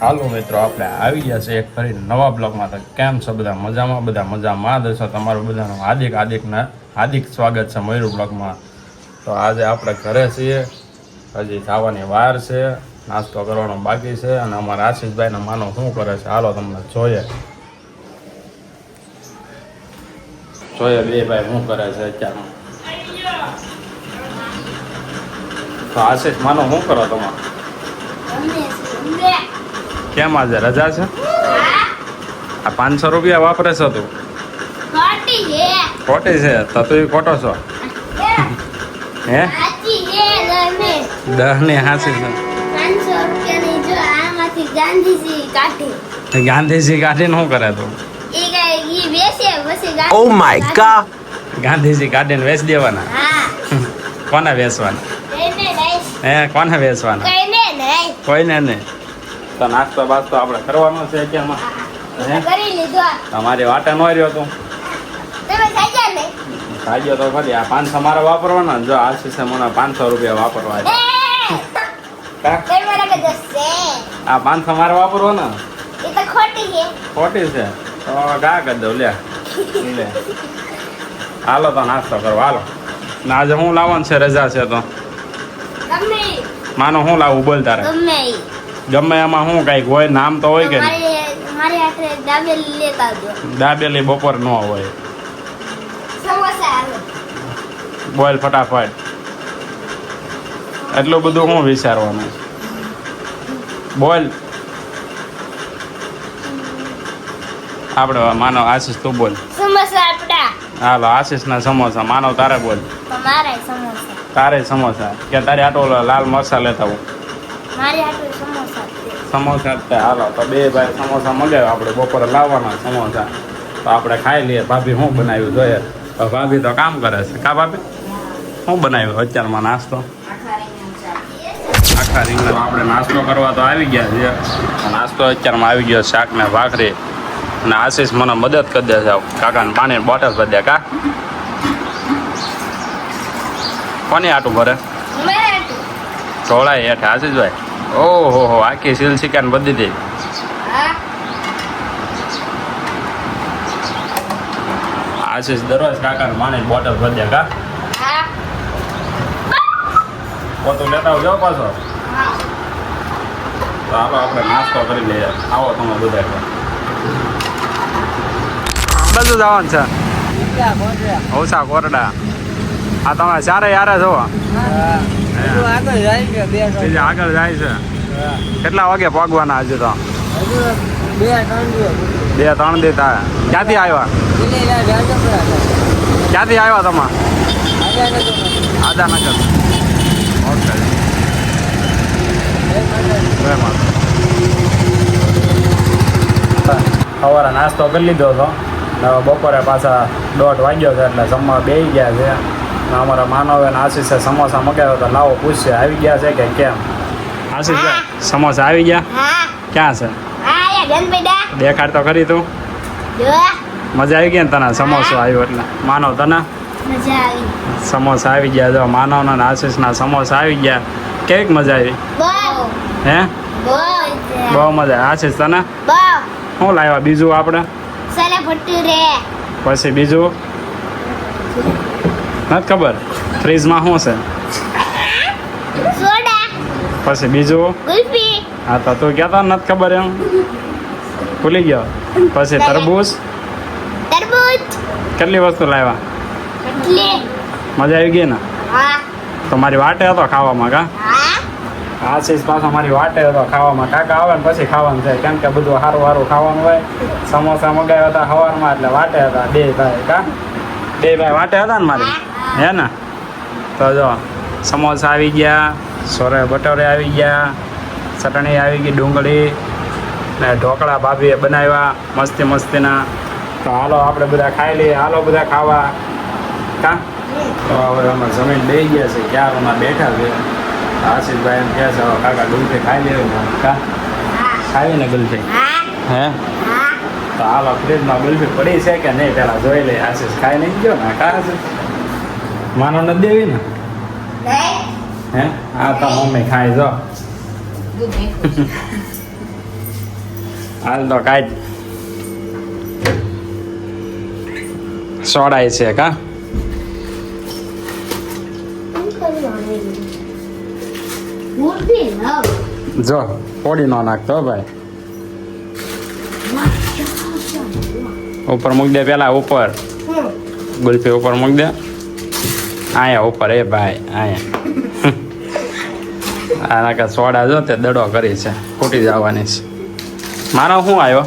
હાલો મિત્રો, આપણે આવી ગયા છે એક ફરી નવા બ્લોગમાં. તો કેમ છો બધા? મજામાં? બધા મજામાં? દર્શો તમારું બધાનું હાર્દિક હાર્દિકના હાર્દિક સ્વાગત છે મયુર બ્લોગમાં. તો આજે આપણે ઘરે છીએ. હજી ખાવાની વાર છે. નાસ્તો કરવાનો બાકી છે. અને અમારા આશીષભાઈને માનો શું કરે છે? હાલો તમને જોઈએ. જોઈએ બે ભાઈ શું કરે છે અત્યારમાં તો આશીષ, માનો શું કરો તમે? કેમ આજે રજા છે? આ પાંચસો રૂપિયા વાપરે છો તું. ખોટી છે. તો તું ખોટો છો. હે? દહ ને હાસી છે. ગાંધીજી કાઢીને શું કરે તું? ઓ માય ગા ગાંધીજી કાઢીને વેચ દેવાના. કોને વેચવાના? હે કોને વેચવાના? કોઈને નહીં. તો નાસ્તો બાસ્તો આપણે કરવાનો છે કે તમારી વાટે ન રહ્યો તું. ખાજો તો ખરી. આ પાંચસો મારે વાપરવાના જો આ છે મને પાંચસો રૂપિયા વાપરવા આ પાંચસો મારે વાપરવાના? ખોટી છે. તો ગા કરી દઉં લે. લે. હાલો તો નાસ્તો કરો હાલો. ને આજે હું લાવવાનું છે રજા છે તો? માનો હું લાવું બોલ તારે. ગમે એમાં શું કંઈક હોય નામ તો હોય કે દાબેલી બપોર ન હોય. બોલ ફટાફટ. એટલું બધું શું વિચારવાનું બોલ. આપણે માનો આશીષ તું બોલ. હાલો આશીષ ના સમોસા. માનવ તારે બોલ. તારે સમોસા. કે તારે આટો લાલ મસા લેતા હું મારી આટો સમોસા. સમોસા જ હાલો તો બે ભાઈ સમોસા મગાવ્યા. આપણે બપોરે લાવવાના સમોસા. તો આપણે ખાઈ લઈએ. ભાભી શું બનાવ્યું જોઈએ? તો ભાભી તો કામ કરે છે. કા ભાભી? શું બનાવ્યું? અત્યારમાં નાસ્તો? આખા રીંગણ આપણે નાસ્તો કરવા તો આવી ગયા છે નાસ્તો અત્યારમાં આવી ગયો શાક ને ભાખરી. અને આશીષ મને મદદ કરી દે છે. કાકાને પાણીની બોટલ ભરી દે. કા? કોની આટું ભરે. ઢોળાય હેઠે. આશીષભાઈ? ઓહો હો આખી સીલ શિકાન બધી દે. આશીષ દરરોજ કાકાને પાણીની બોટલ ભરી કા? પોતું લેતા આવજો પાછો. તો આવો આપણે નાસ્તો કરી લઈએ. આવો તમે બધા બધું જવાનું છે. ઓછા કોરડા. આ તમે ચારે યારે છો? આગળ જાય છે કેટલા વાગે પગવાના આજે તો? બે ત્રણ દી થાય. ક્યાંથી આવ્યા? ક્યાંથી આવ્યા તમે? આદાનગર ઓકે. સવારે નાસ્તો કરી લીધો હતો. બપોરે પાછા દોઢ વાગ્યો છે એટલે જમવા બેસી ગયા છે. અમારા માનવે અને આશીષે સમોસા મગાવ્યો તો લાવો પૂછશે આવી ગયા છે કે કેમ? આશીષ સમોસા આવી ગયા? ક્યાં છે? હા યા ગણપડા દેખાડ તો ખરી તું. મજા આવી ગઈ ને તને? સમોસો આવ્યો એટલે. માનવ તને? સમોસા આવી ગયા. જો માનવના ને આશીષના સમોસા આવી ગયા. કેવીક મજા આવી? હે? બહુ મજા આવી. આશીષ તને? શું લાવ્યા? બીજું આપણે? પછી બીજું? નથી ખબર. ફ્રીજમાં શું છે? પછી બીજું? હા તો તું કહેતો નથી ખબર એમ. ભૂલી ગયો. પછી તરબૂચ? કેટલી વસ્તુ લાવ્યા? મજા આવી ગઈ ને? તો મારી વાટે હતો ખાવામાં કા? આશીષ પાછો મારી વાટે હતો ખાવામાં. કાકા આવે ને પછી ખાવાનું છે કેમ કે બધું સારું સારું ખાવાનું હોય. સમોસા મગાવ્યા હતા સવારમાં એટલે વાટે હતા. બે ભાઈ કા? બે ભાઈ વાટે હતા ને મારી? હે ને? તો જો સમોસા આવી ગયા સોરે બટોરે આવી ગયા ચટણી આવી ગઈ ડુંગળી ને ઢોકળા ભાભીએ બનાવ્યા મસ્તી મસ્તીના. તો હાલો આપણે બધા ખાઈ લઈએ. હાલો બધા ખાવા. કા? તો હવે અમે જમીન બે ગયા છે ક્યાં અમારે બેઠા છે. આશીષભાઈ એમ કહે છે કાકા ગુલફી ખાઈ લેવી ને કા? હા ખાવી ને ગુલફી? હે. તો હાલો ફ્રીજમાં ગુલફી પડી છે કે નહીં પેલા જોઈ લે આશીષ ખાઈ નહીં ગયો ને કા આશીષ? માનો નથી દેવી ને? હે? આ તો મમ્મી ખાઈ જો. હાલ તો કાંઈ સોડાય છે કા? જો પોડી ન નાખતો ભાઈ. ઉપર મૂક દે પેલા ઉપર. ગુલ્ફી ઉપર મૂક દે. આયા ઉપર એ ભાઈ આયા. આના કા સોડા જો તે દડો કરી છે ફૂટી જવાની છે. મારો શું આવ્યો?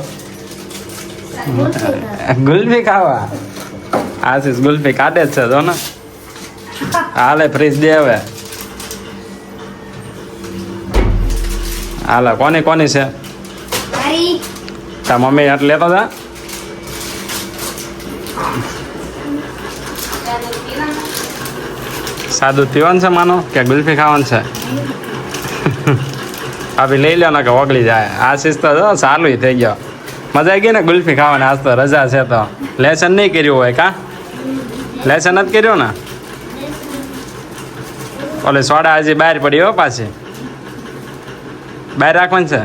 ગુલ્ફી ખાવા. આશીષ ગુલ્ફી કાઢે છે જો ને. હાલે ફ્રીજ દે હવે. હાલે કોની કોની છે? તા મમ્મી એટલે લેતો જા. સાદું પીવાનું છે માનો કે ગુલ્ફી ખાવાનું છે? આપી લઈ લો ને કે ઓગળી જાય. આ શિસ્ત તો સારું થઈ ગયો. મજા આવી ગઈ ને ગુલ્ફી ખાવાની, આજ તો રજા છે તો. લેસન નહીં કર્યું હોય કા? લેસન જ કર્યું ને? ઓલે સોડા હજી બહાર પડી હો પાછી. બહાર રાખવાની છે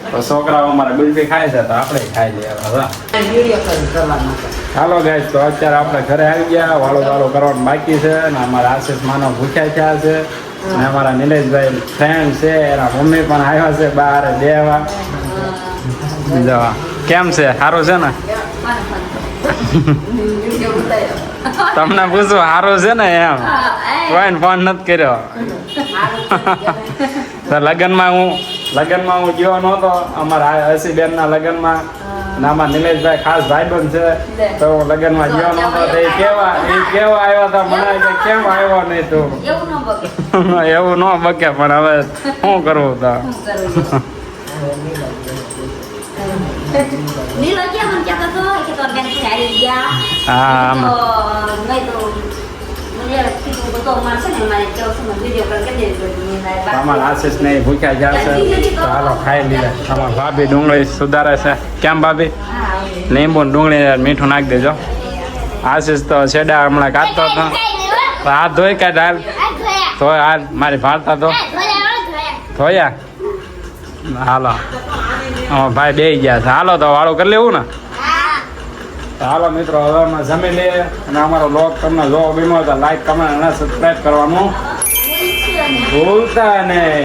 તો છોકરાઓ અમારે ગુલ્ફી ખાય છે તો આપણે ખાઈ લઈએ હવે હાલો ગાઈસ તો અત્યારે આપણે ઘરે આવી ગયા વાળો વાળો કરવાનું બાકી છે અને અમારા આશીષ માનો ભૂખ્યા થયા છે. અને અમારા નિલેશભાઈ ફ્રેન્ડ છે એના મમ્મી પણ આવ્યા છે બહાર દેવા જવા. કેમ છે? સારું છે ને? તમને પૂછવું સારું છે ને એમ? કોઈને ફોન નથી કર્યો. લગ્નમાં હું લગ્નમાં હું ગયો નહોતો. અમારા હસીબેનના લગ્નમાં. અને અમારા નિલેશભાઈ ખાસ ભાઈબંધ છે. તો હું લગ્નમાં ગયો નહોતો. તો એ કેવા એ કેવા આવ્યા હતા? મને કે કેમ આવ્યો નહીં તું? એવું ન બકે પણ હવે શું કરવું તો? હા, આમાં. અમારા આશીષ ભૂખ્યા ગયા તો હાલો ખાઈ લીધા. અમારા ભાભી ડુંગળી સુધારે છે. કેમ ભાભી? લીંબુ ડુંગળી મીઠું નાખી દેજો. આશીષ તો છેડા હમણાં કાઢતો હતો. હાથ ધોઈ કાઢ હાલ. ધોય હાલ. મારી ભાળતા તો. ધોયા? હાલો. અમારા ભાઈ બે ગયા છે. હાલો તો વાળું કરી લેવું ને. હાલો મિત્રો હવે અમે જમી લઈએ અને અમારો લોગ તમને જોવો ગમ્યો તો લાઈક કમેન્ટ અને સબસ્ક્રાઈબ કરવાનું. ભૂલતા નહીં.